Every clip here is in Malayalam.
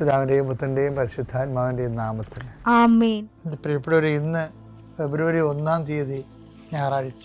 പിതാവിന്റെയും പുത്രന്റെയും പരിശുദ്ധാത്മാവിന്റെയും നാമത്തിൽ. പ്രിയപ്പെട്ടവർ ഇന്ന് ഫെബ്രുവരി ഒന്നാം തീയതി ഞായറാഴ്ച.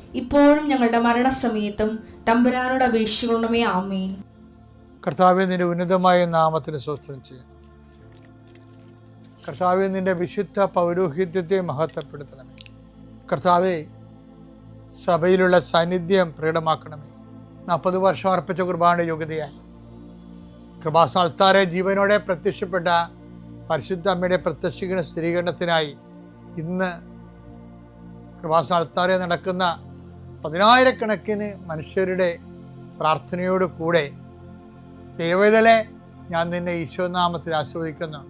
ഇപ്പോഴും ഞങ്ങളുടെ മരണസമയത്തും തമ്പുരാനോട് അപേക്ഷിക്കണമേ ആമേൻ. കർത്താവെ നിന്റെ ഉന്നതമായ നാമത്തിന് സ്വസ്ഥം ചെയ്യും. കർത്താവെ നിന്റെ വിശുദ്ധ പൗരോഹിത്യത്തെ മഹത്വപ്പെടുത്തണമേ. കർത്താവെ സഭയിലുള്ള സാന്നിധ്യം പ്രകടമാക്കണമേ. നാൽപ്പത് വർഷം അർപ്പിച്ച കുർബാനയുടെ യോഗ്യതയാൽ. കൃപാസ്ഥാനത്താരെ ജീവനോടെ പ്രത്യക്ഷപ്പെട്ട പരിശുദ്ധ അമ്മയുടെ പ്രത്യക്ഷീകരണ സ്ഥിരീകരണത്തിനായി ഇന്ന് കൃപാസ്ഥാനത്താരെ നടക്കുന്ന പതിനായിരക്കണക്കിന് മനുഷ്യരുടെ പ്രാർത്ഥനയോട് കൂടെ ദൈവതലെ ഞാൻ നിന്നെ ഈശോനാമത്തിൽ ആസ്വദിക്കുന്നു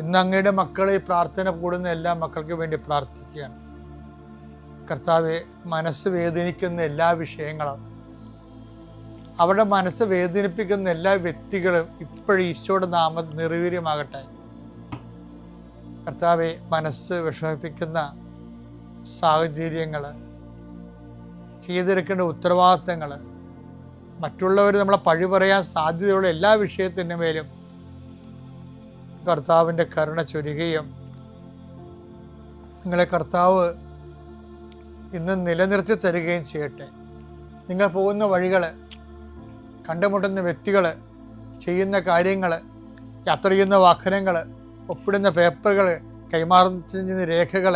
ഇന്ന് അങ്ങയുടെ മക്കളെ പ്രാർത്ഥന കൂടുന്ന എല്ലാ മക്കൾക്കും വേണ്ടി പ്രാർത്ഥിക്കുകയാണ്. കർത്താവ് മനസ്സ് വേദനിക്കുന്ന എല്ലാ വിഷയങ്ങളും അവരുടെ മനസ്സ് വേദനിപ്പിക്കുന്ന എല്ലാ വ്യക്തികളും ഇപ്പോഴും ഈശോയുടെ നാമ നിർവീര്യമാകട്ടെ കർത്താവെ മനസ്സ് വിഷമിപ്പിക്കുന്ന സാഹചര്യങ്ങൾ ചെയ്തെടുക്കേണ്ട ഉത്തരവാദിത്തങ്ങൾ മറ്റുള്ളവർ നമ്മളെ പഴി പറയാൻ സാധ്യതയുള്ള എല്ലാ വിഷയത്തിന്റെ മേലും കർത്താവിന്റെ കരുണ ചൊരുകയും നിങ്ങളെ കർത്താവ് ഇന്ന് നിലനിർത്തി തരികയും ചെയ്യട്ടെ. നിങ്ങൾ പോകുന്ന വഴികൾ കണ്ടുമുട്ടുന്ന വ്യക്തികൾ ചെയ്യുന്ന കാര്യങ്ങൾ യാത്ര ചെയ്യുന്ന വാഹനങ്ങൾ ഒപ്പിടുന്ന പേപ്പറുകൾ കൈമാറുന്ന രേഖകൾ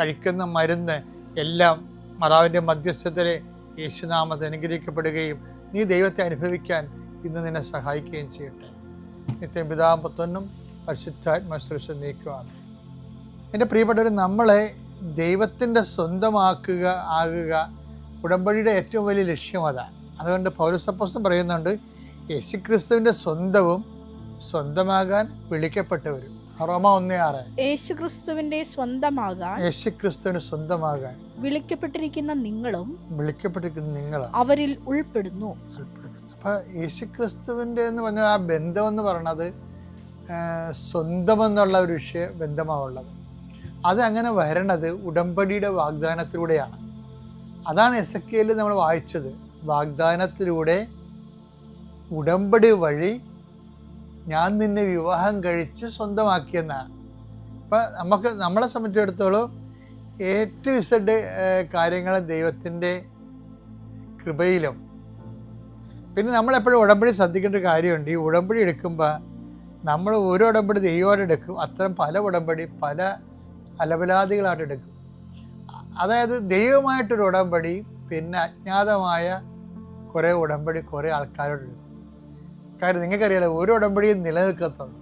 കഴിക്കുന്ന മരുന്ന് എല്ലാം മറാവിന്റെ മധ്യസ്ഥതരെ യേശുനാമത്തെ അനുഗ്രഹിക്കപ്പെടുകയും നീ ദൈവത്തെ അനുഭവിക്കാൻ ഇന്ന് നിന്നെ സഹായിക്കുകയും ചെയ്യട്ടെ. നിത്യം പിതാമ്പത്തൊന്നും പരിശുദ്ധാത്മശ്രേഷം നീക്കുവാണ് എന്റെ പ്രിയപ്പെട്ടവർ നമ്മളെ ദൈവത്തിന്റെ സ്വന്തമാക്കുക ആകുക ഉടമ്പടിയുടെ ഏറ്റവും വലിയ ലക്ഷ്യം അതാണ് അതുകൊണ്ട് പൗരസപ്പോസം പറയുന്നുണ്ട് യേശുക്രിസ്തുവിന്റെ സ്വന്തവും സ്വന്തമാകാൻ വിളിക്കപ്പെട്ടവരും. റോമ ഒന്നേ ആറ്. യേശുക്രിസ്തുവിന്റെ സ്വന്തമാകാൻ യേശുക്രിസ്തുവിന് സ്വന്തമാകാൻ വിളിക്കപ്പെട്ടിരിക്കുന്ന നിങ്ങളും വിളിക്കപ്പെട്ടിരിക്കുന്ന നിങ്ങളും അവരിൽ ഉൾപ്പെടുന്നു. അപ്പോൾ യേശുക്രിസ്തുവിന്റെ എന്ന് പറഞ്ഞ ആ ബന്ധം എന്ന് പറയണത് സ്വന്തമെന്നുള്ള ഒരു വിഷയ ബന്ധമാണുള്ളത്. അത് അങ്ങനെ വരണത് ഉടമ്പടിയുടെ വാഗ്ദാനത്തിലൂടെയാണ്. അതാണ് എസ് എ നമ്മൾ വായിച്ചത്. വാഗ്ദാനത്തിലൂടെ ഉടമ്പടി വഴി ഞാൻ നിന്നെ വിവാഹം കഴിച്ച് സ്വന്തമാക്കിയെന്നാണ് ഇപ്പം നമുക്ക് നമ്മളെ സംബന്ധിച്ചിടത്തോളം എ ടു ഇസഡ് കാര്യങ്ങൾ ദൈവത്തിന്റെ കൃപയിലും. പിന്നെ നമ്മളെപ്പോഴും ഉടമ്പടി ശ്രദ്ധിക്കേണ്ട ഒരു കാര്യമുണ്ട്. ഈ ഉടമ്പടി എടുക്കുമ്പോൾ നമ്മൾ ഓരോ ഉടമ്പടി ദൈവമായിട്ട് എടുക്കും. അത്തരം പല ഉടമ്പടി പല അലപലാദികളായിട്ട് എടുക്കും. അതായത് ദൈവമായിട്ടൊരു ഉടമ്പടി പിന്നെ അജ്ഞാതമായ കുറേ ഉടമ്പടി കുറേ ആൾക്കാരോട് എടുക്കും. കാര്യം നിങ്ങൾക്കറിയാലോ ഓരോ ഉടമ്പടിയും നിലനിൽക്കത്തുള്ളൂ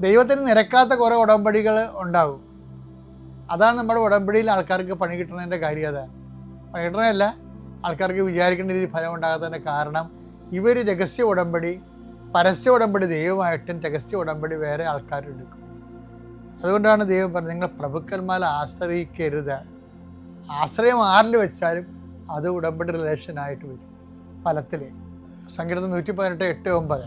ദൈവത്തിന് നിരക്കാത്ത കുറേ ഉടമ്പടികൾ ഉണ്ടാകും. അതാണ് നമ്മുടെ ഉടമ്പടിയിൽ ആൾക്കാർക്ക് പണി കിട്ടുന്നതിന്റെ കാര്യം അതാണ്. പണി കിട്ടണമല്ല ആൾക്കാർക്ക് വിചാരിക്കേണ്ട രീതി ഫലം ഉണ്ടാകാത്തതിന്റെ കാരണം ഇവർ രഹസ്യ ഉടമ്പടി പരസ്യ ഉടമ്പടി ദൈവമായിട്ടും രഹസ്യ ഉടമ്പടി വേറെ ആൾക്കാരെടുക്കും അതുകൊണ്ടാണ് ദൈവം പറഞ്ഞത് നിങ്ങൾ പ്രഭുക്കന്മാരെ ആശ്രയിക്കരുത്. ആശ്രയം ആരിൽ വെച്ചാലും അത് ഉടമ്പടി റിലേഷനായിട്ട് വരും ഫലത്തിൽ സംഗീതം നൂറ്റി പതിനെട്ട് എട്ട് ഒമ്പത്.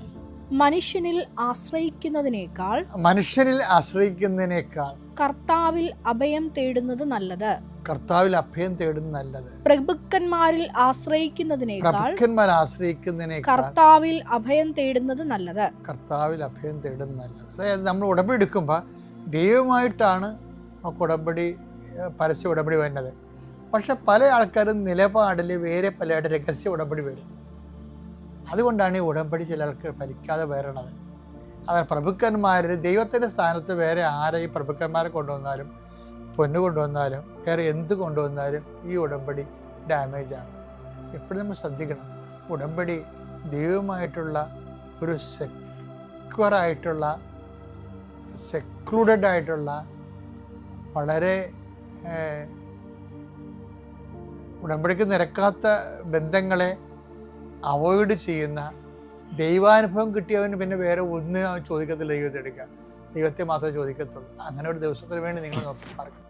മനുഷ്യനിൽ ആശ്രയിക്കുന്നതിനേക്കാൾ മനുഷ്യനിൽ ആശ്രയിക്കുന്നതിനേക്കാൾ കർത്താവിൽ അഭയം തേടുന്നത് നല്ലത്. കർത്താവിൽ അഭയം തേടുന്നത് നല്ലത്. പ്രഭുക്കന്മാരിൽ ആശ്രയിക്കുന്നതിനേക്കാൾ പ്രഭുക്കന്മാർ ആശ്രയിക്കുന്നതിനേക്കാൾ കർത്താവിൽ അഭയം തേടുന്നത് നല്ലത്. കർത്താവിൽ അഭയം തേടുന്നത് നല്ലത്. അതായത് നമ്മൾ ഉടമ്പടി എടുക്കുമ്പോൾ ദൈവമായിട്ടാണ് നമുക്ക് ഉടമ്പടി പരസ്യ ഉടമ്പടി വരുന്നത്. പക്ഷെ പല ആൾക്കാരും നിലപാടിൽ വേറെ പലയായിട്ട് രഹസ്യ ഉടമ്പടി വരും. അതുകൊണ്ടാണ് ഈ ഉടമ്പടി ചില ആൾക്ക് ഭരിക്കാതെ വരണത്. അത് പ്രഭുക്കന്മാർ ദൈവത്തിന്റെ സ്ഥാനത്ത് വേറെ ആരെ ഈ പ്രഭുക്കന്മാരെ കൊണ്ടുവന്നാലും പൊന്നു കൊണ്ടുവന്നാലും വേറെ എന്ത് കൊണ്ടുവന്നാലും ഈ ഉടമ്പടി ഡാമേജാണ് എപ്പോഴും നമ്മൾ ശ്രദ്ധിക്കണം. ഉടമ്പടി ദൈവമായിട്ടുള്ള ഒരു സെക്വറായിട്ടുള്ള സെക്ലൂഡഡ് ആയിട്ടുള്ള വളരെ ഉടമ്പടിക്ക് നിരക്കാത്ത ബന്ധങ്ങളെ അവോയ്ഡ് ചെയ്യുന്ന ദൈവാനുഭവം കിട്ടിയവന് പിന്നെ വേറെ ഒന്നും ചോദിക്കത്തില്ല ദൈവത്തെ എടുക്കുക ദൈവത്തെ മാത്രമേ ചോദിക്കത്തുള്ളൂ. അങ്ങനെ ഒരു ദിവസത്തിന് വേണ്ടി നിങ്ങൾ നോക്കി പാർക്കണം